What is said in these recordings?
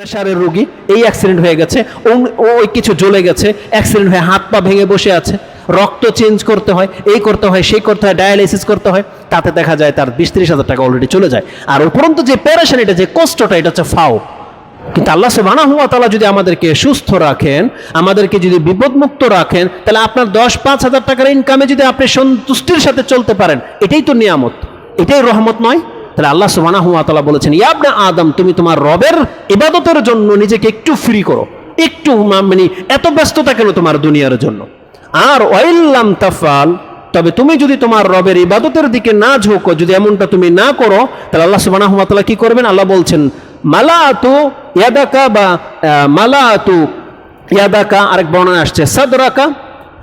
প্রেশারের রোগী, এই অ্যাক্সিডেন্ট হয়ে গেছে। ওই কিছু জ্বলে গেছে অ্যাক্সিডেন্ট হয়ে হাত পা ভেঙে বসে আছে। রক্ত চেঞ্জ করতে হয়, এই করতে হয়, সেই করতে হয় ডায়ালাইসিস করতে হয়, তাতে দেখা যায় তার বিশ ত্রিশ হাজার টাকা অলরেডি চলে যায়। আর উপরন্ত যে প্যারেশন এটা যে কষ্টটা, এটা হচ্ছে ফাও কিন্তু আল্লাহ সুবহানাহু ওয়া তালা যদি আমাদেরকে সুস্থ রাখেন, আমাদেরকে যদি বিপদমুক্ত রাখেন, তাহলে আপনার দশ পাঁচ হাজার টাকার ইনকামে যদি আপনি সন্তুষ্টির সাথে চলতে পারেন, এটাই তো নিয়ামত। এটাই রহমত নয় তাহলে আল্লাহ সুবহানাহু ওয়া বলেছেন ইয়াবনা আদম তুমি তোমার রবের ইবাদতের জন্য নিজেকে একটু ফ্রি করো। একটু মানে এত ব্যস্ততা কেন তোমার দুনিয়ার জন্য? আর ওয়াইল্লাম তাফাল তবে তুমি যদি তোমার রবের ইবাদতের দিকে না ঝোঁকো যদি এমনটা তুমি না করো তাহলে আল্লাহ তাআলা কি করবেন? আল্লাহ বলছেন মালাতু ইয়াদাকা বা আহ, মালাতু ইয়াদাকা আরেক বর্ণনা আসছে সাদরাকা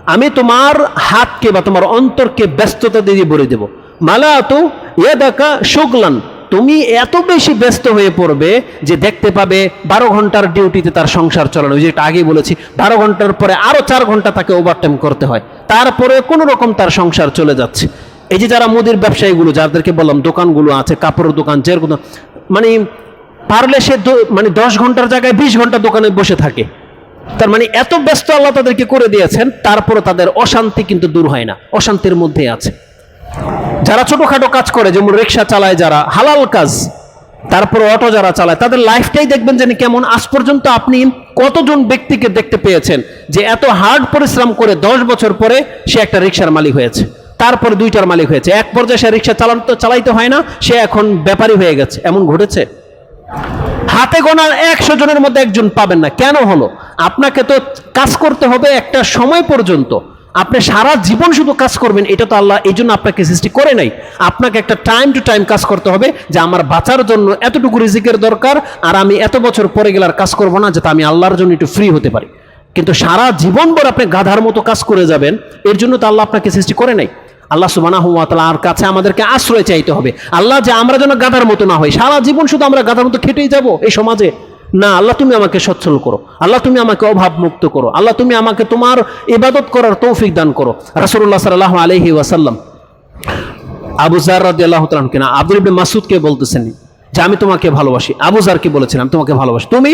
আমি তোমার হাতকে বা তোমার অন্তরকে ব্যস্ততা দিয়ে ভরে দেব। মালাতু ইয়াদাকা শুগলান, তুমি এত বেশি ব্যস্ত হয়ে পড়বে যে দেখতে পাবে বারো ঘণ্টার ডিউটিতে তার সংসার চালানো। ওই যেটা আগেই বলেছি, বারো ঘণ্টার পরে আরও চার ঘণ্টা তাকে ওভারটাইম করতে হয়। তারপরে কোনো রকম তার সংসার চলে যাচ্ছে। এই যে যারা মুদির ব্যবসায়ীগুলো, যাদেরকে বললাম, দোকানগুলো আছে, কাপড়ের দোকান, যেরকম মানে পারলে সে মানে দশ ঘণ্টার জায়গায় বিশ ঘণ্টা দোকানে বসে থাকে। তার মানে এত ব্যস্ত আল্লাহ তাদেরকে করে দিয়েছেন তারপরে তাদের অশান্তি কিন্তু দূর হয় না, অশান্তির মধ্যে আছে। যারা ছোটখাটো কাজ করে, যেমন রিক্সা চালায় যারা, হালাল কাজ, তারপর অটো যারা চালায়, তাদের লাইফটাই দেখবেন জানি কেমন। আজ পর্যন্ত আপনি কতজন ব্যক্তিকে দেখতে পেয়েছেন যে এত হার্ড পরিশ্রম করে দশ বছর পরে সে একটা রিক্সার মালিক হয়েছে, তারপরে দুইটার মালিক হয়েছে। এক পর্যায়ে সে রিক্সা চালাতে চালাইতে হয় না, সে এখন ব্যাপারী হয়ে গেছে। এমন ঘটেছে? হাতে গোনার একশো জনের মধ্যে একজন পাবেন না। কেন হলো? আপনাকে তো কাজ করতে হবে একটা সময় পর্যন্ত। আপনি সারা জীবন শুধু কাজ করবেন, এটা তো আল্লাহ এই জন্য আপনাকে সৃষ্টি করে নাই। আপনাকে একটা টাইম টু টাইম কাজ করতে হবে যে আমার বাঁচার জন্য এতটুকু রিজিকের দরকার আর আমি এত বছর পরে গেলে আর কাজ করব না যাতে আমি আল্লাহর জন্য একটু ফ্রি হতে পারি। কিন্তু সারা জীবন ভর আপনি গাধার মতো কাজ করে যাবেন, এর জন্য তো আল্লাহ আপনাকে সৃষ্টি করে নাই। আল্লাহ সুবানাহু ওয়া তাআলার কাছে আমাদেরকে আশ্রয় চাইতে হবে। আল্লাহ যে আমরা যেন গাধার মতো না হই, সারা জীবন শুধু আমরা গাধার মতো খেটেই যাব এই সমাজে। না, আল্লাহ তুমি আমাকে সচ্ছল করো। আল্লাহ তুমি আমাকে অভাব মুক্ত করো। আল্লাহ তুমি আমাকে তোমার ইবাদত করার তৌফিক দান করো। রাসুল্লাহ সাল আলহি ওয়াসাল্লাম আবু জার রাজি আল্লাহ তালামকে কিনা আব্দুল ইবনে মাসুদকে বলতেছেন যে, আমি তোমাকে ভালোবাসি। আবু জারকে বলেছিলাম তোমাকে ভালোবাসি। তুমি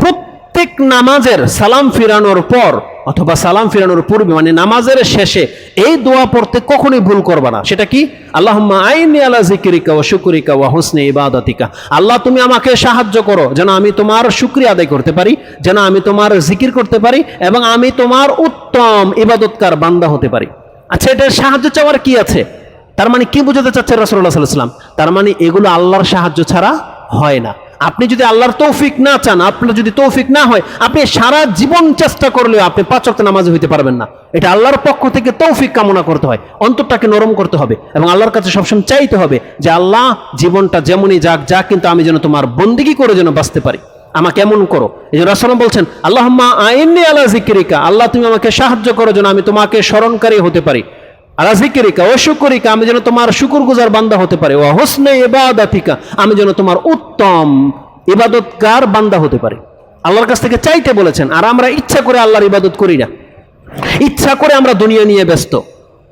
প্রত্যেক নামাজের সালাম ফিরানোর পর অথবা সালাম ফিরানোর পূর্বে মানে নামাজের শেষে এই দোয়া পড়তে কখনোই ভুল করবা না। সেটা কি? আল্লাহ আইনি আলা জিকরিকা ওয়া শুকরিকা ওয়া হুসনি ইবাদাতিকা। আল্লাহ, তুমি আমাকে সাহায্য করো, যেন আমি তোমার শুকরিয়া আদায় করতে পারি, যেন আমি তোমার জিকির করতে পারি এবং আমি তোমার উত্তম ইবাদতকার বান্দা হতে পারি। আচ্ছা এটার সাহায্য চাওয়ার কি আছে? তার মানে কি বোঝাতে চাচ্ছে রাসূলুল্লাহ সাল্লাল্লাহু আলাইহি সাল্লাম তার মানে এগুলো আল্লাহর সাহায্য ছাড়া হয় না। আপনি যদি আল্লাহর তৌফিক না চান, আপনার যদি তৌফিক না হয়, আপনি সারা জীবন চেষ্টা করলেও আপনি পাঁচ ওয়াক্ত নামাজ হইতে পারবেন না। এটা আল্লাহর পক্ষ থেকে তৌফিক কামনা করতে হয়, অন্তরটাকে নরম করতে হবে এবং আল্লাহর কাছে সবসময় চাইতে হবে যে, আল্লাহ জীবনটা যেমনই যাক যাক কিন্তু আমি যেন তোমার বন্দিগি করে যেন বাঁচতে পারি। আমাকে এমন করো। এই যে রাসূল বলছেন, আল্লাহুম্মা আইন্নি আলা জিকরিকা আল্লাহ তুমি আমাকে সাহায্য করো যেন আমি তোমাকে স্মরণকারী হতে পারি। আলা জিকরিকা ও শুকরিকা, আমি যেন তোমার শুকরগুজার বান্দা হতে পারি। ও হোসনে ইবাদাতিকা, আমি যেন তোমার উত্তম ইবাদতগার বান্দা হতে পারি। আল্লাহর কাছ থেকে চাইতে বলেছেন, আর আমরা ইচ্ছা করে আল্লাহর ইবাদত করি না। ইচ্ছা করে আমরা দুনিয়া নিয়ে ব্যস্ত।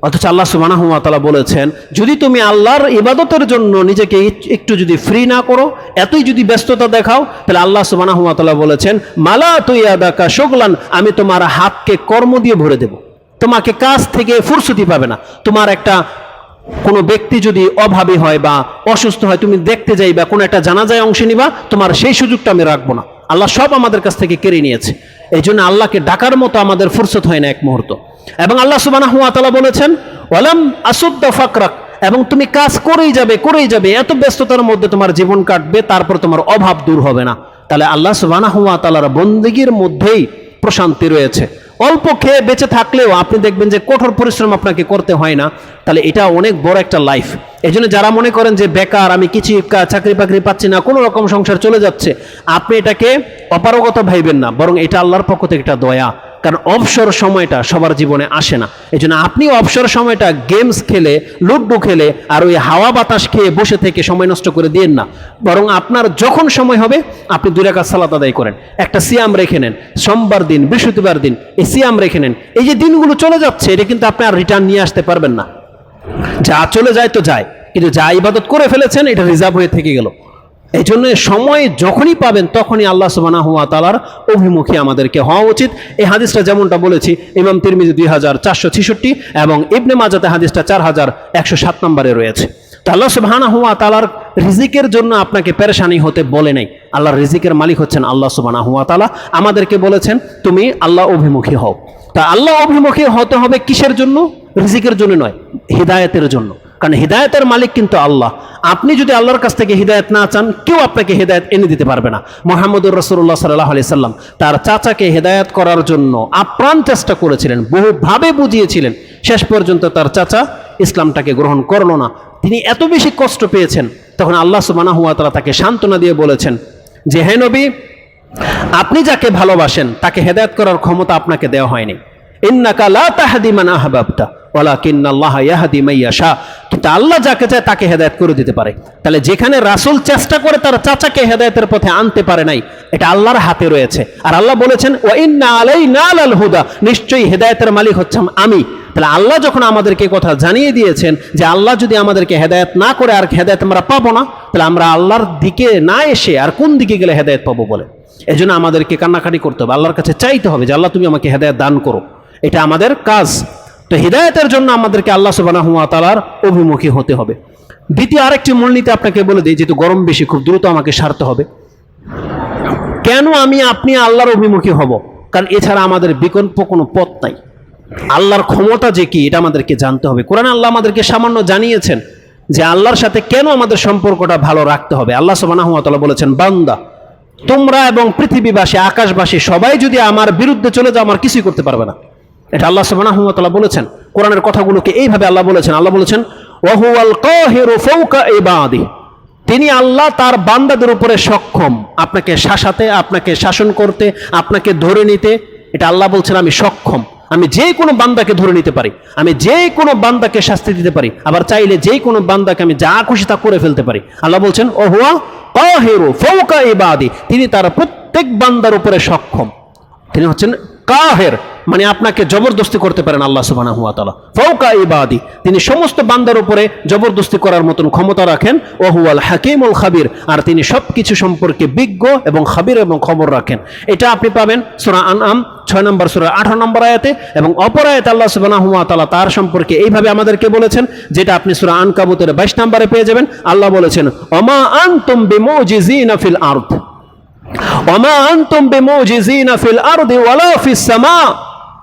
অথচ আল্লাহ সুবহানাহু ওয়া বলেছেন, যদি তুমি আল্লাহর ইবাদতের জন্য নিজেকে একটু যদি ফ্রি না করো, এতই যদি ব্যস্ততা দেখাও, তাহলে আল্লাহ সুবহানাহু ওয়া বলেছেন, মালা তুইয়াদাকা শুগলান, আমি তোমার হাতকে কর্ম দিয়ে ভরে দেব। তোমাকে কাজ থেকে ফুরসুতি পাবে না। তোমার একটা কোনো ব্যক্তি যদি অভাবী হয় বা অসুস্থ হয়, তুমি দেখতে যাইবা, কোনো একটা জানাজায় অংশ নিবা, তোমার সেই সুযোগটা আমি রাখব না। আল্লাহ সব আমাদের কাছ থেকে কেড়ে নিয়েছে। এই জন্য আল্লাহকে ডাকার মতো আমাদের ফুরসত হয় না এক মুহূর্ত। এবং আল্লাহ সুবহানাহু ওয়া তাআলা বলেছেন, ওয়ালাম আসুদ্দা ফাকরাক এবং তুমি কাজ করেই যাবে করেই যাবে, এত ব্যস্ততার মধ্যে তোমার জীবন কাটবে, তারপর তোমার অভাব দূর হবে না। তাহলে আল্লাহ সুবহানাহু ওয়া তাআলার বন্দেগীর মধ্যেই প্রশান্তি রয়েছে। অল্প খেয়ে বেঁচে থাকলেও আপনি দেখবেন যে কঠোর পরিশ্রম আপনাকে করতে হয় না, তাহলে এটা অনেক বড় একটা লাইফ এই জন্য যারা মনে করেন যে বেকার, আমি কিছু চাকরি বাকরি পাচ্ছি না, কোনো রকম সংসার চলে যাচ্ছে, আপনি এটাকে অপারগত ভাইবেন না, বরং এটা আল্লাহর পক্ষ থেকে একটা দয়া। কারণ অবসর সময়টা সবার জীবনে আসে না। এই জন্য আপনি অবসর সময়টা গেমস খেলে লুড্ডু খেলে, আর ওই হাওয়া বাতাস খেয়ে বসে থেকে সময় নষ্ট করে দিয়েন না। বরং আপনার যখন সময় হবে, আপনি দুই রাকাত সালাত আদায় করেন। একটা সিয়াম রেখে নেন। সোমবার দিন, বৃহস্পতিবার দিন এই সিয়াম রেখে নেন। এই যে দিনগুলো চলে যাচ্ছে, এটা কিন্তু আপনি আর রিটার্ন নিয়ে আসতে পারবেন না। যা চলে যায় তো যায়। কিন্তু যা ইবাদত করে ফেলেছেন, এটা রিজার্ভ হয়ে থেকে গেল। এই জন্য সময় যখনই পাবেন, তখনই আল্লাহ সুবাহ তালার অভিমুখী আমাদেরকে হওয়া উচিত। এই হাদিসটা যেমনটা বলেছি, ইমাম তিরমিজি দুই হাজার চারশো ছেষট্টি এবং ইবনে মাজাতে হাদিসটা চার হাজার একশো সাত নম্বরে রয়েছে। তো আল্লাহ সুবাহানা হুয়া তালার রিজিকের জন্য আপনাকে পেরেশানি হতে বলে নাই। আল্লাহর রিজিকের মালিক হচ্ছেন আল্লাহ সুবানা হুয়া তালা আমাদেরকে বলেছেন, তুমি আল্লাহ অভিমুখী হও। তা আল্লাহ অভিমুখী হতে হবে কিসের জন্য? রিজিকের জন্য নয়, হৃদায়তের জন্য। কারণ হৃদায়তের মালিক কিন্তু আল্লাহ। আপনি যদি আল্লাহর কাছ থেকে হৃদায়ত না চান, কেউ আপনাকে হৃদায়ত এনে দিতে পারবে না। মোহাম্মদুর রসুল্লাহ সাল্লাহ আলি সাল্লাম তার চাচাকে হৃদায়ত করার জন্য আপ্রাণ চেষ্টা করেছিলেন, বহুভাবে বুঝিয়েছিলেন। শেষ পর্যন্ত তার চাচা ইসলামটাকে গ্রহণ করল না। তিনি এত বেশি কষ্ট পেয়েছেন, তখন আল্লাহ সুবানা হুয়া তারা তাকে সান্ত্বনা দিয়ে বলেছেন যে, হে নবী, আপনি যাকে ভালোবাসেন, তাকে হেদায়ত করার ক্ষমতা আপনাকে দেওয়া হয়নি। ইন্নাকা লা তাহদি মান আহবাবতা ওয়ালাকিন্না আল্লাহ ইয়াহদি মান ইয়াশা। কিন্তু আল্লাহ যাকে চায় তাকে হেদায়েত করে দিতে পারে। তাহলে যেখানে রাসূল চেষ্টা করে তার চাচাকে হেদায়েতের পথে আনতে পারে নাই, এটা আল্লাহর হাতে রয়েছে। আর আল্লাহ বলেছেন, ওয়া ইন্না আলাইনা লাল হুদা নিশ্চয়ই হেদায়েতের মালিক হচ্ছেন আমি। তাহলে আল্লাহ যখন আমাদেরকে কথা জানিয়ে দিয়েছেন যে আল্লাহ যদি আমাদেরকে হেদায়েত না করে, আর হেদায়েত আমরা পাবো না, তাহলে আমরা আল্লাহর দিকে না এসে আর কোন দিকে গেলে হেদায়েত পাবো বলে? এই জন্য আমাদেরকে কান্নাকাটি করতে হবে। আল্লাহর কাছে চাইতে হবে যে, আল্লাহ, তুমি আমাকে হেদায়েত দান করো। এটা আমাদের কাজ। তো হৃদায়তের জন্য আমাদেরকে আল্লাহ সুবাহ তালার অভিমুখী হতে হবে। দ্বিতীয় আরেকটি মূলনীতি আপনাকে বলে দিই, যেহেতু গরম বেশি, খুব দ্রুত আমাকে সারতে হবে। কেন আমি, আপনি আল্লাহর অভিমুখী হব? কারণ এছাড়া আমাদের বিকল্প কোনো পথ নাই। আল্লাহর ক্ষমতা যে কি, এটা আমাদেরকে জানতে হবে। কোরআন আল্লাহ আমাদেরকে সামান্য জানিয়েছেন যে আল্লাহর সাথে কেন আমাদের সম্পর্কটা ভালো রাখতে হবে। আল্লাহ সুবাহ বলেছেন, বান্দা, তোমরা এবং পৃথিবীবাসী, আকাশবাসী, সবাই যদি আমার বিরুদ্ধে চলে যাও, আমার কিছুই করতে পারবে না। এটা আল্লাহ সুবাহ বলেছেন। কোরআনের কথাগুলোকে এইভাবে আল্লাহ বলেছেন। আল্লাহ বলেছেন, ওহুয়াল কাহিরু ফাওকা ইবাদি। তিনি আল্লাহ তার বান্দাদের উপরে সক্ষম। আপনাকে শাসাতে, আপনাকে শাসন করতে, আপনাকে ধরে নিতে, এটা আল্লাহ বলছেন, আমি সক্ষম। আমি যে কোনো বান্দাকে ধরে নিতে পারি। আমি যে কোনো বান্দাকে শাস্তি দিতে পারি। আবার চাইলে যে কোনো বান্দাকে আমি যা খুশি তা করে ফেলতে পারি। আল্লাহ বলছেন ও হুয়া কাহিরু ফাওকা ইবাদি। তিনি তার প্রত্যেক বান্দার উপরে সক্ষম। তিনি হচ্ছেন কাহের মানে আপনাকে জবরদস্তি করতে পারেন আল্লাহ সুবাহ ফৌকা ইবাদি, তিনি সমস্ত বান্দার উপরে জবরদস্তি করার মতন ক্ষমতা রাখেন ওহুয়াল হাকিমুল খাবির, আর তিনি সব কিছু সম্পর্কে বিজ্ঞ এবং খাবির এবং খবর রাখেন। এটা আপনি পাবেন সুরা আনআম, ছয় নম্বর সুরা, আঠারো নম্বর আয়াতে, এবং অপর আয়াতে আল্লাহ সুবাহ তালা তার সম্পর্কে এইভাবে আমাদেরকে বলেছেন, যেটা আপনি সুরা আন কাবুতের বাইশ নম্বরে পেয়ে যাবেন। আল্লাহ বলেছেন অমা আন তুম বিমোজিজিনা ফিল আর্থ ওমা আনতুম বিমুজিজিনা ফিল আরদি ওয়ালা ফিস সামা।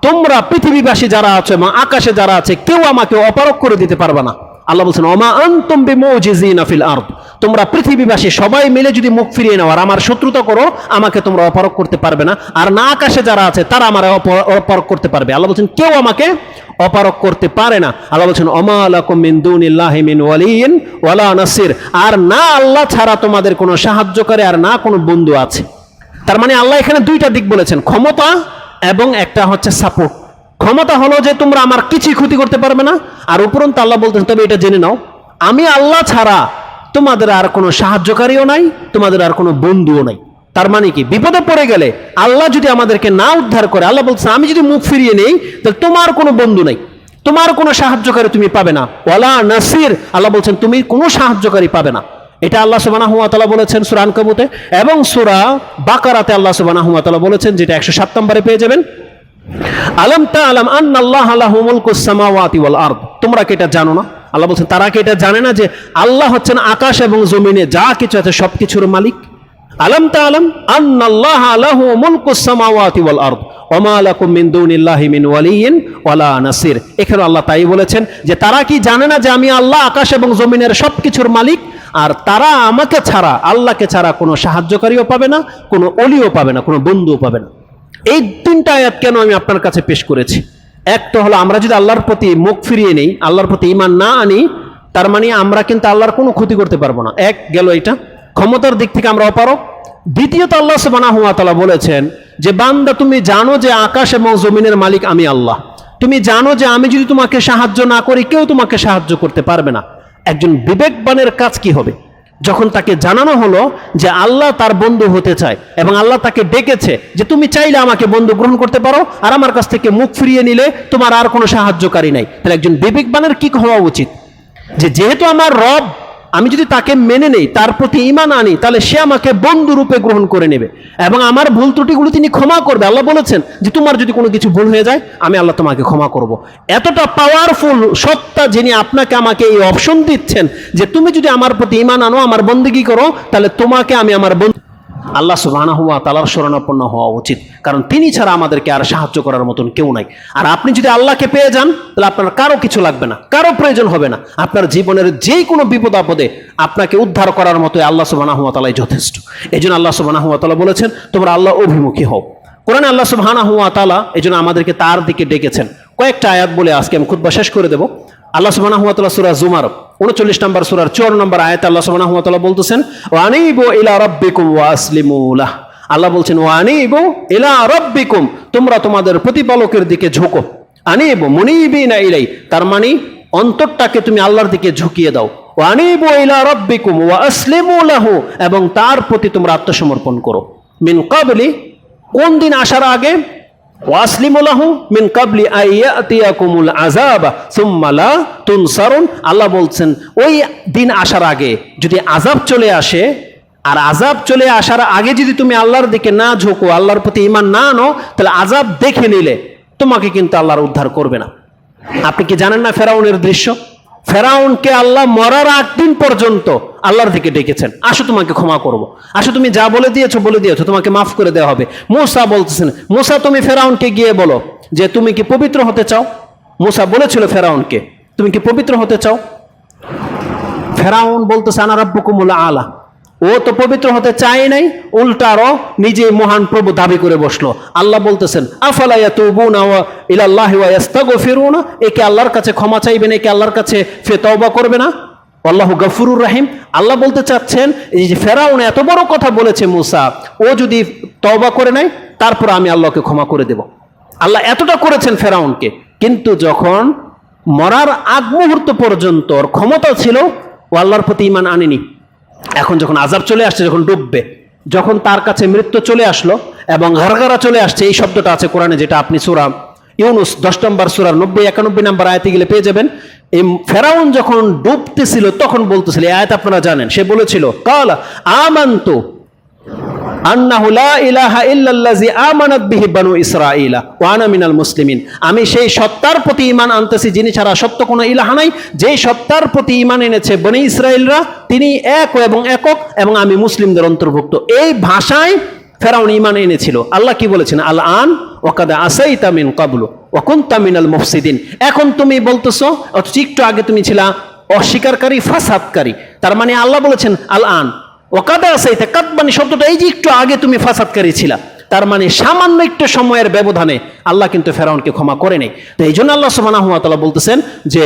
তোমরা পৃথিবীবাসী যারা আছে মা আকাশে যারা আছে, কেউ আমাকে অপারক করে দিতে পারবে না। আল্লাহ বলছেন, ওমা আনতুম বিমুজিজিনা ফিল আরদ। তোমরা পৃথিবীবাসী সবাই মিলে যদি মুখ ফিরিয়ে নাও, আর আমার শত্রুতা করো, আমাকে তোমরা অপারক করতে পারবে না। আর না আকাশে যারা আছে, তারা আমার অপ- অপারক করতে পারবে। আল্লাহ বলছেন, কেউ আমাকে অপারক করতে পারে না। আল্লাহ বলছেন, ওমা আলাকুম মিন দুনিল্লাহি মিন ওয়ালিয়িন ওয়ালা নাসির। আর না আল্লাহ ছাড়া তোমাদের কোনো সাহায্যকারী আর না কোনো বন্ধু আছে। তার মানে আল্লাহ এখানে দুইটা দিক বলেছেন, ক্ষমতা এবং একটা হচ্ছে সাপোর্ট ক্ষমতা হলো যে তোমরা আমার কিছুই ক্ষতি করতে পারবে না। আর উপরন্ত আল্লাহ বলতেন তবে এটা জেনে নাও, আমি আল্লাহ ছাড়া তোমাদের আর কোনো সাহায্যকারীও নাই, তোমাদের আর কোনো বন্ধুও নাই। তার মানে কি? বিপদে পড়ে গেলে আল্লাহ যদি আমাদেরকে না উদ্ধার করে, আল্লাহ বলছে আমি যদি মুখ ফিরিয়ে নেই, তাহলে তোমার কোনো বন্ধু নাই, তোমার কোনো সাহায্যকারী তুমি পাবে না। ওয়ালা নাসির, আল্লাহ বলছেন, তুমি কোনো সাহায্যকারী পাবে না। এটা আল্লাহ সুবানাহু তাআলা বলেছেন সুরান কবুতে। এবং সূরা বাকারাতে আল্লাহ সুবানাহু তাআলা বলেছেন, যেটা একশো সাত নম্বরে পেয়ে যাবেন। আলম তা আলম আল্লাহ আল্লাহ মুলকুস সামাওয়াতি ওয়াল আরদ। তোমরা কি এটা জানো না? আল্লাহ বলছেন, তারা কি এটা জানে না যে আল্লাহ হচ্ছেন আকাশ এবং জমিনে যা কিছু আছে সব কিছুর মালিক? আলম তা আলম আল্লাহ আলাহু মুলকুস সামাওয়াতি ওয়াল আরদ। নাসির। এখানে আল্লাহ তাই বলেছেন যে তারা কি জানে না যে আমি আল্লাহ, আকাশ এবং জমিনের সব কিছুর মালিক? আর তারা আমাকে ছাড়া, আল্লাহকে ছাড়া কোনো সাহায্যকারীও পাবে না, কোনো অলিও পাবে না, কোনো বন্ধুও পাবে না। এই তিনটা আয়াত কেন আমি আপনার কাছে পেশ করেছি? একটা হলো, আমরা যদি আল্লাহর প্রতি মুখ ফিরিয়ে নেই, আল্লাহর প্রতি ইমান না আনি, তার মানে আমরা কিন্তু আল্লাহর কোনো ক্ষতি করতে পারব না। এক, গেল এটা। ক্ষমতার দিক থেকে আমরা অপারক দ্বিতীয়ত আল্লাহ সুবহানাহু ওয়া তাআলা বলেছেন যে, বান্দা, তুমি জানো যে আকাশ এবং জমিনের মালিক আমি আল্লাহ। তুমি জানো যে আমি যদি তোমাকে সাহায্য না করি, কেউ তোমাকে সাহায্য করতে পারবে না। একজন বিবেকবানের কাজ কি হবে? যখন তাকে জানানো হলো যে আল্লাহ তার বন্ধু হতে চায় এবং আল্লাহ তাকে ডেকেছে যে তুমি চাইলে আমাকে বন্ধু গ্রহণ করতে পারো আর আমার কাছ থেকে মুখ ফিরিয়ে নিলে তোমার আর কোনো সাহায্যকারী নাই। তাহলে একজন বিবেকবানের কি হওয়া উচিত? যে যেহেতু আমার রব আমি যদি তাকে মেনে নেই, তার প্রতি ইমান আনি, তাহলে সে আমাকে বন্ধু রূপে গ্রহণ করে নেবে। এবং আমার ভুল ত্রুটিগুলো তিনি ক্ষমা করবে। আল্লাহ বলেছেন যে, তোমার যদি কোনো কিছু ভুল হয়ে যায়, আমি আল্লাহ তোমাকে ক্ষমা করব। এতটা পাওয়ারফুল সত্তা যিনি আপনাকে আমাকে এই অপশন দিচ্ছেন, যে তুমি যদি আমার প্রতি ইমান আনো, আমার বন্দিগি করো, তাহলে তোমাকে আমি আমার বন্ধু আল্লাহ সুবাহানা হুয়া তালার শরণাপন্ন হওয়া উচিত। কারণ তিনি ছাড়া আমাদেরকে আর সাহায্য করার মতন কেউ নাই। আর আপনি যদি আল্লাহকে পেয়ে যান, তাহলে আপনার কারও কিছু লাগবে না, কারও প্রয়োজন হবে না। আপনার জীবনের যে কোনো বিপদ আপদে আপনাকে উদ্ধার করার মতো আল্লাহ সুবাহানা হুয়া তালাই যথেষ্ট। এই জন্য আল্লাহ সুবাহানা হুয়া তালা বলেছেন, তোমরা আল্লাহ অভিমুখী হও। কোরআনে আল্লাহ সুবাহানা হুয়া তালা এই জন্য আমাদেরকে তার দিকে ডেকেছেন। কয়েকটা আয়াত বলে আজকে আমি খুব শেষ করে দেবো। আল্লাহ তাআলা সূরা জুমার 39 নম্বর সূরার 54 নম্বর আয়াতে আল্লাহ তাআলা বলতেছেন ওয়া আনিবু ইলা রাব্বিকুম ওয়া আল্লাহ বলছেন ওয়া ইলা রাব্বিকুম, তোমরা তোমাদের প্রতিপালকের দিকে ঝুঁকো। আনিবু মুনিবিনা ইলাই, তার মানে অন্তরটাকে তুমি আল্লাহর দিকে ঝুঁকিয়ে দাও। ওয়া আনিবু ইলা রাব্বিকুম ওয়া আসলিমু লাহু, এবং তার প্রতি তোমরা আত্মসমর্পণ করো। মিন কাবলি কোন দিন আসার আগে মিন কাবলি আল্লাহ বলছেন, ওই দিন আসার আগে যদি আজাব চলে আসে, আর আজাব চলে আসার আগে যদি তুমি আল্লাহর দিকে না ঝোঁকো, আল্লাহর প্রতি ইমান না আনো, তাহলে আজাব দেখে নিলে তোমাকে কিন্তু আল্লাহর উদ্ধার করবে না। আপনি কি জানেন না ফেরাউনের দৃশ্য? ফেরাউনকে আল্লাহ মরার আট দিন পর্যন্ত আল্লাহর দিকে ডেকেছেন। আসো তোমাকে ক্ষমা করব। আসো তুমি যা বলে দিয়েছ বলে দিয়েছ, তোমাকে মাফ করে দেওয়া হবে। মোসা বলতেছেন, মোসা, তুমি ফেরাউনকে গিয়ে বলো যে তুমি কি পবিত্র হতে চাও? মোসা বলেছিল ফেরাউনকে, তুমি কি পবিত্র হতে চাও? ফেরাউন বলতেছে আনারাব্বুকুমুল আলা। ও তো পবিত্র হতে চায় নাই উল্টারও নিজে মহান প্রভু দাবি করে বসল। আল্লাহ বলতেছেন, আফালা ইয়াতুবুনা ওয়া ইলাল্লাহি ওয়া ইয়াস্তাগফিরুনা? একে আল্লাহর কাছে ক্ষমা চাইবেন একে আল্লাহর কাছে ফে তওবা করবে না। আল্লাহ গফুরুর রাহিম। আল্লাহ বলতে চাচ্ছেন, এই যে ফেরাউন এত বড় কথা বলেছে মুসা, ও যদি তওবা করে নেয়, তারপর আমি আল্লাহকে ক্ষমা করে দেব। আল্লাহ এতটা করেছেন ফেরাউনকে, কিন্তু যখন মরার আগ মুহূর্ত পর্যন্ত ওর ক্ষমতা ছিল, ও আল্লাহর প্রতি ইমান আনেনি। এখন যখন আজাব চলে আসছে, যখন ডুববে, যখন তার কাছে মৃত্যু চলে আসলো এবং ঘরঘরা চলে আসছে, এই শব্দটা আছে কোরআনে যেটা আপনি সুরা ইউনুস দশ নম্বর সুরার নব্বই একানব্বই নম্বর আয়াতে গেলে পেয়ে যাবেন। এই ফেরাউন যখন ডুবতেছিল, তখন বলতেছিল আয়ত আয়াত আপনারা জানেন, সে বলেছিল, কাল আমান্তু আমি সেই সত্তার প্রতি ঈমান আনতেছি, যিনি ছাড়া সত্য কোনো ইলাহা নাই। যেই সত্তার প্রতি ঈমান এনেছে বনি ইসরাইলরা তিনি এক এবং একক এবং আমি মুসলিমদের অন্তর্ভুক্ত। এই ভাষায় ফেরাউন ঈমান এনেছিল। আল্লাহ কি বলেছেন? আল আন ওয়াকাদা আসাইতা মিন ক্বাবলু ওয়া কুনতা মিনাল মুফসিদিন। এখন তুমি বলতেছো, অথচ একটু আগে তুমি ছিলা অস্বীকারী, ফাসাদকারী। তার মানে আল্লাহ বলেছেন আল আন ওকাদা আসাইতে কাতবানি শব্দটা এই যে একটু আগে তুমি ফাসাদকারী ছিলা তার মানে সামান্য একটু সময়ের ব্যবধানে আল্লাহ কিন্তু ফেরাউনকে ক্ষমা করে নেই তো এই জন্য আল্লাহ তাআলা বলতেছেন যে,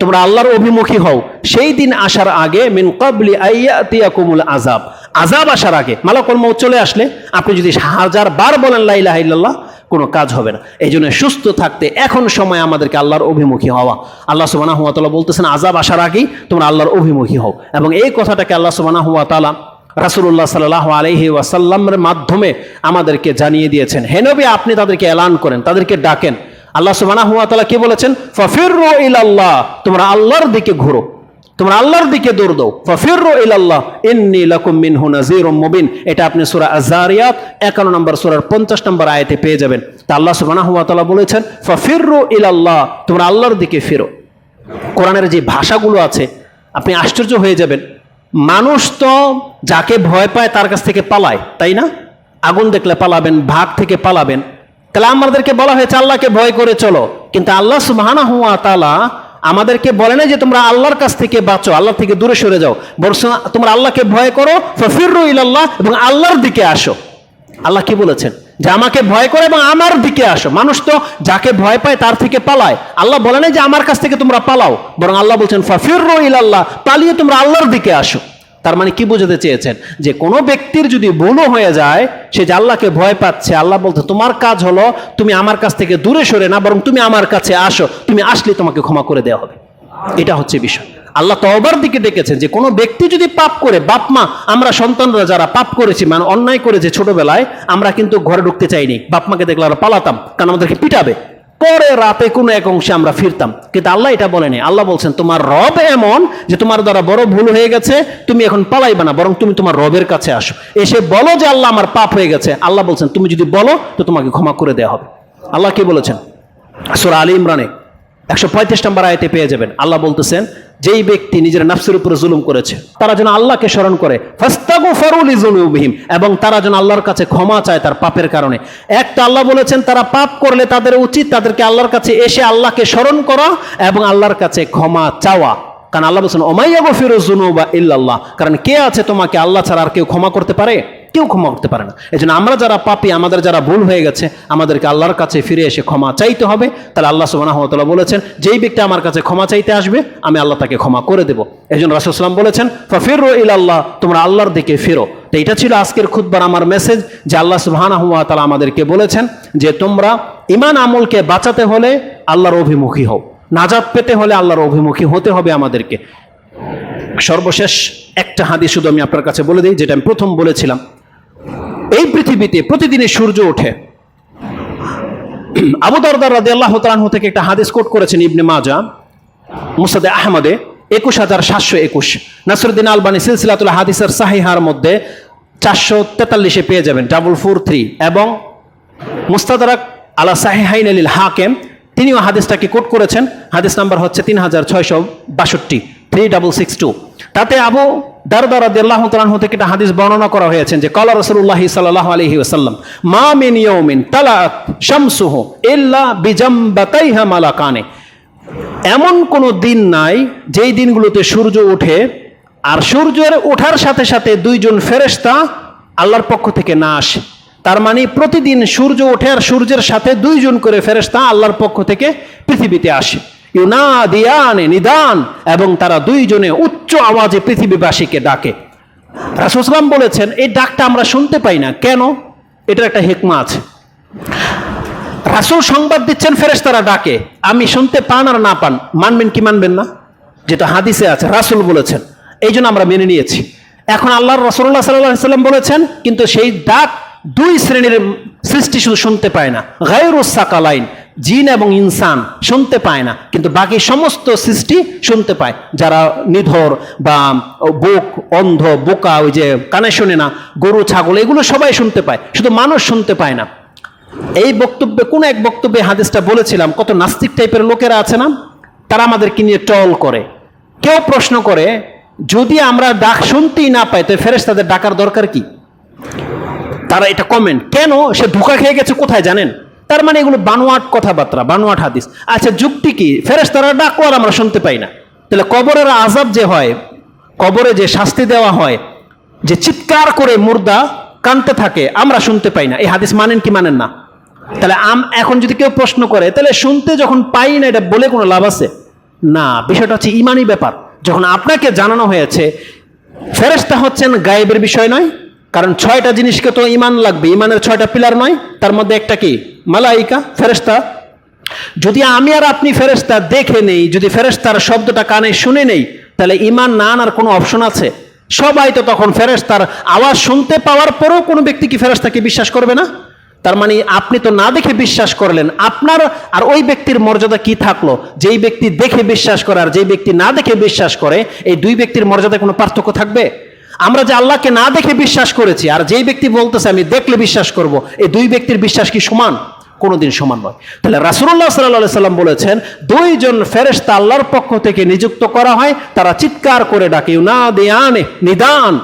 তোমরা আল্লাহর অভিমুখী হও। সেই দিন আসার আগে মিন কাবলি আইয়াতিয়াকুমুল আজাব আজাব আসার আগে মালাকুল চলে আসলে। আপনি যদি হাজার বার বলেন লা ইলাহা ইল্লাল্লাহ কোনো কাজ হবে না। এই জন্য সুস্থ থাকতে এখন সময় আমাদেরকে আল্লাহর অভিমুখী হওয়া। আল্লাহ সুবানা হুয়া তালা বলতেছেন আজাব আসার আগেই তোমরা আল্লাহর অভিমুখী হও। এবং এই কথাটাকে আল্লাহ সুবানা হুয়া তালা রাসুল্লাহ সাল্লাহ আলহি ওয়াসাল্লামের মাধ্যমে আমাদেরকে জানিয়ে দিয়েছেন। হেনবি আপনি তাদেরকে এলান করেন, তাদেরকে ডাকেন। আল্লাহ সুবানা হুয়া তালা কি বলেছেন? ফফির ইলাল্লাহ তোমরা আল্লাহর দিকে ঘুরো। তোমরা আল্লাহর দিকে দৌড় দাও। ফফিরু ইলাল্লাহ, ইন্নী লাকুম মিনহু নাযীরুম মুবিন। এটা আপনি সূরা আয-যারিয়াত 51 নম্বর সূরার 50 নম্বর আয়াতে পেয়ে যাবেন। তা আল্লাহ সুবহানাহু ওয়া তাআলা বলেছেন ফফিরু ইলাল্লাহ, তোমরা আল্লাহর দিকে ফিরো। কোরআনের যে ভাষাগুলো আছে, আপনি আশ্চর্য হয়ে যাবেন। মানুষ তো যাকে ভয় পায় তার কাছ থেকে পালায়, তাই না? আগুন দেখলে পালাবেন, ভাগ থেকে পালাবেন। তাহলে আমাদেরকে বলা হয়েছে, আল্লাহকে ভয় করে চলো। কিন্তু আল্লাহ সুবহানাহু ওয়া তাআলা আমাদেরকে বলে না যে তোমরা আল্লাহর কাছ থেকে বাঁচো, আল্লাহ থেকে দূরে সরে যাও। বরং তোমরা আল্লাহকে ভয় করো ফফিরু ইলাল্লাহ, এবং আল্লাহর দিকে আসো। আল্লাহ কি বলেছেন? যে আমাকে ভয় করে এবং আমার দিকে আসো। মানুষ তো যাকে ভয় পায় তার থেকে পালায়। আল্লাহ বলে না যে আমার কাছ থেকে তোমরা পালাও। বরং আল্লাহ বলছেন ফফিরু আল্লাহ পালিয়ে তোমরা আল্লাহর দিকে আসো। তার মানে কি বোঝাতে চেয়েছেন? যে কোনো ব্যক্তির যদি ভুলও হয়ে যায়, সে যে আল্লাহকে ভয় পাচ্ছে, আল্লাহ বলতে, তোমার কাজ হলো তুমি আমার কাছ থেকে দূরে সরে না, বরং তুমি আমার কাছে আসো। তুমি আসলে তোমাকে ক্ষমা করে দেওয়া হবে। এটা হচ্ছে বিষয়। আল্লাহ তওবার দিকে ডেকেছেন যে কোনো ব্যক্তি যদি পাপ করে, বাপ, মা, আমরা সন্তানরা যারা পাপ করেছি মানে অন্যায় করেছে ছোটবেলায়, আমরা কিন্তু ঘরে ঢুকতে চাইনি। বাপ, মাকে দেখলে আমরা পালাতাম, কারণ আমাদেরকে পিটাবে। পরে রাতে কোনো এক অংশে আমরা ফিরতাম। কিন্তু আল্লাহ এটা বলেনি। আল্লাহ বলছেন, তোমার রব এমন যে তোমার দ্বারা বড় ভুল হয়ে গেছে, তুমি এখন পালাইবে না, বরং তুমি তোমার রবের কাছে আসো। এসে বলো যে আল্লাহ আমার পাপ হয়ে গেছে। আল্লাহ বলছেন, তুমি যদি বলো, তো তোমাকে ক্ষমা করে দেওয়া হবে। আল্লাহ কি বলেছেন? সুরা আলী ইমরানে একশো পঁয়ত্রিশ নম্বর আয়তে পেয়ে যাবেন। আল্লাহ বলতেছেন, যেই ব্যক্তি নিজের নাফসের উপরে জুলুম করেছে, তারা যেন আল্লাহকে স্মরণ করে এবং তারা যেন আল্লাহর কাছে ক্ষমা চায় তার পাপের কারণে। একটা আল্লাহ বলেছেন, তারা পাপ করলে তাদের উচিত তাদেরকে আল্লাহর কাছে এসে আল্লাহকে স্মরণ করা এবং আল্লাহর কাছে ক্ষমা চাওয়া। কারণ আল্লাহ বলছেন ওমাইয়া গফির জুনুবা ইল্লাল্লাহ কারণ কে আছে তোমাকে আল্লাহ ছাড়া আর কেউ ক্ষমা করতে পারে? কেউ ক্ষমা করতে পারে না। এই আমরা যারা পাপি, আমাদের যারা ভুল হয়ে গেছে, আমাদেরকে আল্লাহর কাছে ফিরে এসে ক্ষমা চাইতে হবে। তাহলে আল্লাহ সুবাহ বলেছেন, যেই ব্যক্তি আমার কাছে ক্ষমা চাইতে আসবে, আমি আল্লাহ তাকে ক্ষমা করে দেবো। এই জন্য রাসুলাম বলেছেন ফির ইল আল্লাহ তোমরা আল্লাহর দিকে ফেরো। তো এটা ছিল আজকের খুদ্বার আমার মেসেজ, যে আল্লাহ সুবাহ তালা আমাদেরকে বলেছেন যে, তোমরা ইমান আমলকে বাঁচাতে হলে আল্লাহর অভিমুখী হও। নাজাত পেতে হলে আল্লাহর অভিমুখী হতে হবে আমাদেরকে। সর্বশেষ একটা হাদিস শুধু আমি আপনার কাছে বলে দিই, যেটা আমি প্রথম বলেছিলাম। এই পৃথিবীতে প্রতিদিনে সূর্য ওঠে। আবু দরদার রাদি আল্লাহ তালাহ থেকে একটা হাদিস কোট করেছেন ইবনে মাজা মুসাদে আহমদে, একুশ হাজার সাতশো একুশ। নাসরুদ্দিন আলবানী সিলসিলাতুল হাদিসের সাহিহার মধ্যে চারশো তেতাল্লিশে পেয়ে যাবেন, ডাবল ফোর থ্রি। এবং মুস্তাদারাক আলা সাহিহাইন আলিল হাকেম, তিনিও হাদিসটাকে কোট করেছেন। হাদিস নাম্বার হচ্ছে তিন হাজার ছয়শো বাষট্টি, থ্রি ডাবল সিক্স টু। তাতে আবু একটা হাদিস বর্ণনা করা যে মিন এমন কোনো দিন নাই যেই দিনগুলোতে সূর্য ওঠে আর সূর্যের ওঠার সাথে সাথে দুইজন ফেরেশতা আল্লাহর পক্ষ থেকে না আসে। তার মানে প্রতিদিন সূর্য ওঠে আর সূর্যের সাথে দুইজন করে ফেরেশতা আল্লাহর পক্ষ থেকে পৃথিবীতে আসে। ইউনা দিয়ানে নিদান, এবং তারা দুইজনে উচ্চ আওয়াজে পৃথিবীবাসীকে ডাকে। রাসুসলাম বলেছেন, এই ডাকটা আমরা শুনতে পাই না। কেন? এটার একটা হেকমা আছে। রাসুল সংবাদ দিচ্ছেন, ফেরেশতারা ডাকে। আমি শুনতে পান আর না পান, মানবেন কি মানবেন না? যেটা হাদিসে আছে, রাসুল বলেছেন। এই জন্য আমরা মেনে নিয়েছি। এখন আল্লাহর রসুল্লাহ সাল্লাহ সাল্লাম বলেছেন, কিন্তু সেই ডাক দুই শ্রেণির সৃষ্টি শুধু শুনতে পায় না। গায়রুসাকালাইন জিন এবং ইনসান শুনতে পায় না, কিন্তু বাকি সমস্ত সৃষ্টি শুনতে পায়। যারা নিধর বা বোক, অন্ধ, বোকা, ওই যে কানে শোনে না, গরু, ছাগল, এগুলো সবাই শুনতে পায়, শুধু মানুষ শুনতে পায় না। এই বক্তব্যে, কোন এক বক্তব্যে হাদিসটা বলেছিলাম, কত নাস্তিক টাইপের লোকেরা আছে না? তারা আমাদেরকে নিয়ে টল করে। কেউ প্রশ্ন করে, যদি আমরা ডাক শুনতেই না পাই, তো ফেরেস তাদের ডাকার দরকার কি? তারা এটা কমেন্ট কেন? সে ধোকা খেয়ে গেছে, কোথায় জানেন? তার মানে এগুলো বানোয়াট কথাবার্তা, বানোয়াট হাদিস। আচ্ছা যুক্তি কি? ফেরেস তারা ডাকো আর আমরা শুনতে পাই না। তাহলে কবরের আজাব যে হয়, কবরে যে শাস্তি দেওয়া হয়, যে চিৎকার করে মুর্দা কানতে থাকে, আমরা শুনতে পাই না। এই হাদিস মানেন কি মানেন না? তাহলে আম এখন যদি কেউ প্রশ্ন করে, তাহলে শুনতে যখন পাই না, এটা বলে কোনো লাভ আছে? না, বিষয়টা হচ্ছে ইমানই ব্যাপার। যখন আপনাকে জানানো হয়েছে ফেরেস্তা হচ্ছেন গায়েবের বিষয় নয় কারণ ছয়টা জিনিসকে তো ইমান লাগবে। ইমানের ছয়টা পিলার নয়, তার মধ্যে একটা কি? মালাইকা ফেরেস্তা যদি আমি আর আপনি ফেরেস্তা দেখে নেই, যদি ফেরেস্তার শব্দটা কানে শুনে নেই, তাহলে ইমান না আনার কোনো অপশন আছে? সবাই তো তখন ফেরেস্তার আওয়াজ শুনতে পাওয়ার পরেও কোনো ব্যক্তি কি ফেরেস্তাকে বিশ্বাস করবে না? তার মানে আপনি তো না দেখে বিশ্বাস করলেন, আপনার আর ওই ব্যক্তির মর্যাদা কি থাকল? যেই ব্যক্তি দেখে বিশ্বাস করে আর যেই ব্যক্তি না দেখে বিশ্বাস করে, এই দুই ব্যক্তির মর্যাদায় কোনো পার্থক্য থাকবে? আমরা যে আল্লাহকে না দেখে বিশ্বাস করেছি, আর যেই ব্যক্তি বলতেছে, আমি দেখলে বিশ্বাস করব এই দুই ব্যক্তির বিশ্বাস কি সমান? কোনোদিন সমান নয়। তাহলে রাসুল্লাহ সাল্লাহ সাল্লাম বলেছেন, দুইজন ফেরেস্তা আল্লাহর পক্ষ থেকে নিযুক্ত করা হয়, তারা চিৎকার করে ডাকে না দেয়ানে নিদান,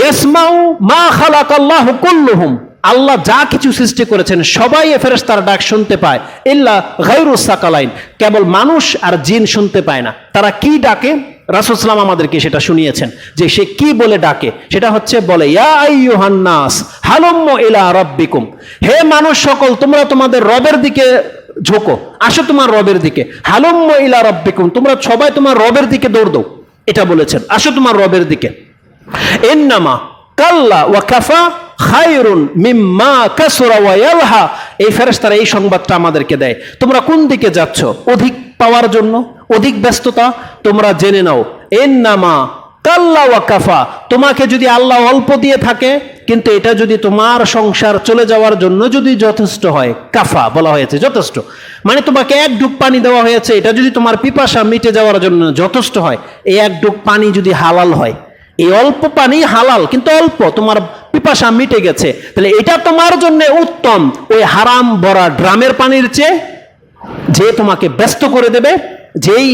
ইয়াসমাউ মা খালাক আল্লাহ কুল্লুহুম আল্লাহ যা কিছু সৃষ্টি করেছেন, সবাই এ ফেরেশতার ডাক শুনতে পায়, ইল্লা গায়রুস সাকালাইন কেবল মানুষ আর জিন শুনতে পায় না। তারা কি ডাকে? রাসুসলাম আমাদেরকে সেটা শুনিয়েছেন যে সে কি বলে ডাকে? সেটা হচ্ছে বলে, ইয়া রাব্বিকুম। হে মানুষ সকল, তোমরা তোমাদের রবের দিকে ঝোঁকো, আসো তোমার রবের দিকে। হালুম্ম ইলা রাব্বিকুম, তোমরা সবাই তোমার রবের দিকে দৌড় দাও। এটা বলেছেন, আসো তোমার রবের দিকে। এন্নামা কাল্লা ওয়া কাফা খায়রুন মিম্মা কাসুরা ওয়া এই ফেরেশতারা এই সংবাদটা আমাদেরকে দেয়। তোমরা কোন দিকে যাচ্ছ? অধিক পাওয়ার জন্য? অধিক ব্যস্ততা? তোমরা জেনে নাও এন্নামা কাল্লা ওয়া কাফা। তোমাকে যদি আল্লাহ অল্প দিয়ে থাকে, কিন্তু এটা যদি তোমার সংসার চলে যাওয়ার জন্য যদি যথেষ্ট হয়, কাফা বলা হয়েছে, যথেষ্ট। মানে তোমাকে এক ডুব পানি দেওয়া হয়েছে, এটা যদি তোমার পিপাসা মিটে যাওয়ার জন্য যথেষ্ট হয়, এই এক ডুব পানি যদি হালাল হয়, এই অল্প পানি হালাল, কিন্তু অল্প, তোমার পিপাসা মিটে গেছে, তাহলে এটা তোমার জন্য উত্তম। ওই হারাম ভরা ড্রামের পানির চেয়ে যে তোমাকে ব্যস্ত করে দেবে, যেই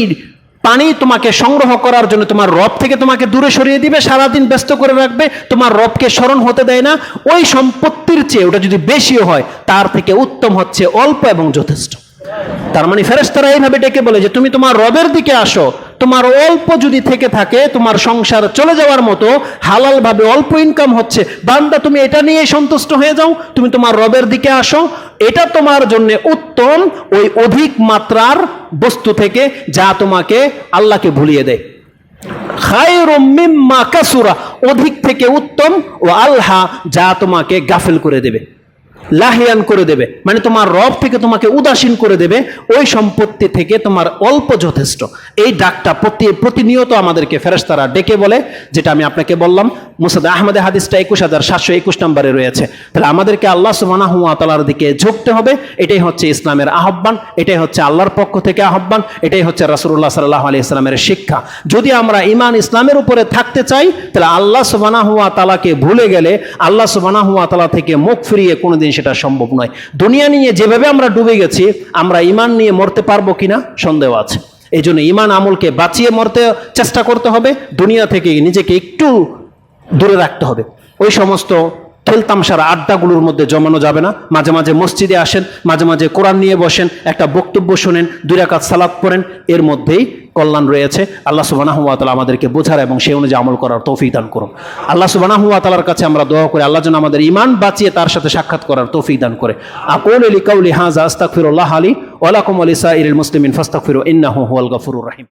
পানি তোমাকে সংগ্রহ করার জন্য তোমার রব থেকে তোমাকে দূরে সরিয়ে দিবে, সারাদিন ব্যস্ত করে রাখবে, তোমার রবকে স্মরণ হতে দেয় না। ওই সম্পত্তির চেয়ে ওটা যদি বেশিও হয়, তার থেকে উত্তম হচ্ছে অল্প এবং যথেষ্ট। তার মানে ফেরেস্তারা এইভাবে ডেকে বলে যে, তুমি তোমার রবের দিকে আসো। তোমার অল্প যদি থেকে থাকে, তোমার সংসার চলে যাওয়ার মতো হালাল ভাবে অল্প ইনকাম হচ্ছে, বান্দা তুমি এটা নিয়ে সন্তুষ্ট হয়ে যাও। তুমি তোমার রবের দিকে আসো। এটা তোমার জন্য উত্তম ওই অধিক মাত্রার বস্তু থেকে যা তোমাকে আল্লাহকে ভুলিয়ে দেয়। কাসুরা, অধিক থেকে উত্তম ও আল্লাহ যা তোমাকে গাফেল করে দেবে। লাহিয়ান করে দেবে। মানে তোমার রব থেকে তোমাকে উদাসীন করে দেবে, ওই সম্পত্তি থেকে তোমার অল্প যথেষ্ট। এই ডাকটা প্রতি প্রতিনিয়ত আমাদেরকে ফেরেশতারা ডেকে বলে, যেটা আমি আপনাকে বললাম, মুসাদ আহমদে হাদিসটা একুশ হাজার সাতশো একুশ নম্বরে রয়েছে। তাহলে আমাদেরকে আল্লাহ সুবানা তালার দিকে ঝুঁকতে হবে, এটাই হচ্ছে ইসলামের আহ্বান, এটাই হচ্ছে আল্লাহর পক্ষ থেকে আহ্বান, এটাই হচ্ছে রাসুল্লাহ সাল্লাহ আলি ইসলামের শিক্ষা। যদি আমরা ইমান ইসলামের উপরে থাকতে চাই, তাহলে আল্লাহ সুবানা হুয়া তালাকে ভুলে গেলে, আল্লাহ সুবানা হুয়া তালা থেকে মুখ ফিরিয়ে কোনোদিন সেটা সম্ভব নয়। দুনিয়া নিয়ে যেভাবে আমরা ডুবে গেছি, আমরা ইমান নিয়ে মরতে পারব কিনা সন্দেহ আছে। এই জন্য ইমান আমলকে বাঁচিয়ে মরতে চেষ্টা করতে হবে, দুনিয়া থেকে নিজেকে একটু দূরে রাখতে হবে। ওই সমস্ত খেলতামশার আড্ডাগুলোর মধ্যে জমানো যাবে না। মাঝে মাঝে মসজিদে আসেন, মাঝে মাঝে কোরআন নিয়ে বসেন, একটা বক্তব্য শোনেন, দুই রাকাত সালাত পড়েন, এর মধ্যেই কল্যাণ রয়েছে, আল্লাহ ওয়া আমাদেরকে বোঝার এবং সেই অনুযায়ী আমল করার তৌফিক দান করুন। আল্লাহ ওয়া কাছে আমরা দোয়া করি, আল্লাহ যেন আমাদের ইমান বাঁচিয়ে তার সাথে সাক্ষাৎ করার তৌফিক দান করে। আকুল লিকাউলি হাজ আস্তাকফিরুল্লাহ আলী ওয়া আলী সাইল মুসলিম মুসলিমিন ইন্না ইন্নাহু হুয়াল গফরুর রহিম।